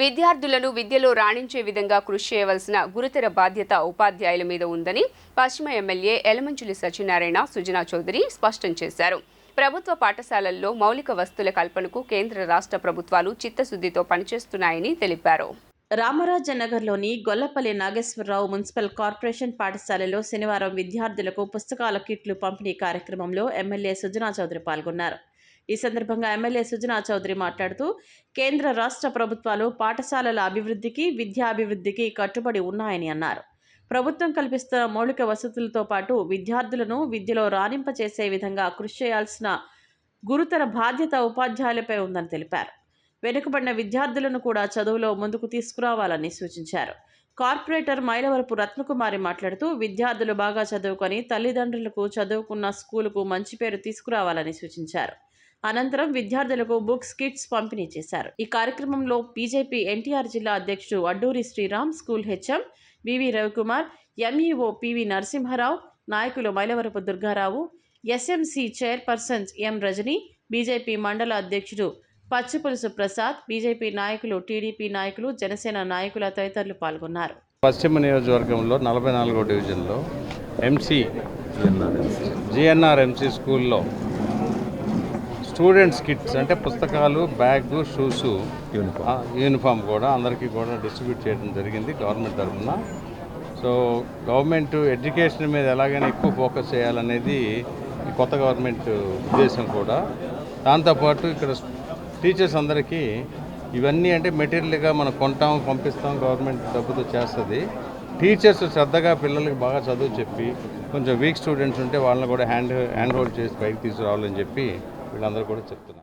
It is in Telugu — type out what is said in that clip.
విద్యార్థులను విద్యలో రాణించే విధంగా కృషి చేయవలసిన గురుతర బాధ్యత ఉపాధ్యాయుల మీద ఉందని పశ్చిమ ఎమ్మెల్యే ఎలమంచులి సత్యనారాయణ సుజనా చౌదరి స్పష్టం చేశారు. ప్రభుత్వ పాఠశాలల్లో మౌలిక వస్తువుల కల్పనకు కేంద్ర రాష్ట్ర ప్రభుత్వాలు చిత్తశుద్ధితో పనిచేస్తున్నాయని తెలిపారు. రామరాజనగర్లోని గొల్లపల్లి నాగేశ్వరరావు మున్సిపల్ కార్పొరేషన్ పాఠశాలలో శనివారం విద్యార్థులకు పుస్తకాల కిట్లు పంపిణీ కార్యక్రమంలో ఎమ్మెల్యే సుజనా చౌదరి పాల్గొన్నారు. ఈ సందర్భంగా ఎమ్మెల్యే సుజనా చౌదరి మాట్లాడుతూ కేంద్ర రాష్ట్ర ప్రభుత్వాలు పాఠశాలల అభివృద్ధికి విద్యాభివృద్ధికి కట్టుబడి ఉన్నాయని అన్నారు. ప్రభుత్వం కల్పిస్తున్న మౌలిక వసతులతో పాటు విద్యార్థులను విద్యలో రాణింపచేసే విధంగా కృషి చేయాల్సిన గురుతర బాధ్యత ఉపాధ్యాయులపై ఉందని తెలిపారు. వెనుకబడిన విద్యార్థులను కూడా చదువులో ముందుకు తీసుకురావాలని సూచించారు. కార్పొరేటర్ మైలవరపు రత్నకుమారి మాట్లాడుతూ విద్యార్థులు బాగా చదువుకొని తల్లిదండ్రులకు చదువుకున్న స్కూలుకు మంచి పేరు తీసుకురావాలని సూచించారు. అనంతరం విద్యార్థులకు బుక్స్ కిట్స్ పంపిణీ చేశారు ఈ కార్యక్రమంలో బీజేపీ ఎన్టీఆర్ జిల్లా అధ్యక్షుడు Adduri Sriram school HM VV Ravikumar MEO PV Narasimharao నాయకులు Mylavarapu Durgarao SMC chairperson M Rajani BJP మండల అధ్యక్షుడు పచ్చిపులుసు ప్రసాద్ బీజేపీ నాయకులు టీడీపీ నాయకులు జనసేన నాయకుల తదితరులు పాల్గొన్నారు. పశ్చిమ నియోజకవర్గంలో నలభై నాలుగో డివిజన్లో ఎంసీ. జిఎన్ఆర్ ఎంసీ స్కూల్లో స్టూడెంట్స్ కిట్స్ అంటే పుస్తకాలు బ్యాగ్ షూస్ యూనిఫామ్ కూడా అందరికీ కూడా డిస్ట్రిబ్యూట్ చేయడం జరిగింది గవర్నమెంట్ తరఫున. సో గవర్నమెంట్ ఎడ్యుకేషన్ మీద ఎలాగైనా ఎక్కువ ఫోకస్ చేయాలనేది ఈ కొత్త గవర్నమెంట్ ఉద్దేశం కూడా. దాంతోపాటు ఇక్కడ టీచర్స్ అందరికీ ఇవన్నీ అంటే మెటీరియల్గా మనం కొంటాం పంపిస్తాం గవర్నమెంట్ డబ్బుతో చేస్తుంది. టీచర్స్ శ్రద్ధగా పిల్లలకి బాగా చదువు చెప్పి కొంచెం వీక్ స్టూడెంట్స్ ఉంటే వాళ్ళని కూడా హ్యాండ్ హ్యాండ్ హోల్డ్ చేసి పైకి తీసుకురావాలని చెప్పి వీళ్ళందరూ కూడా చెప్తున్నారు.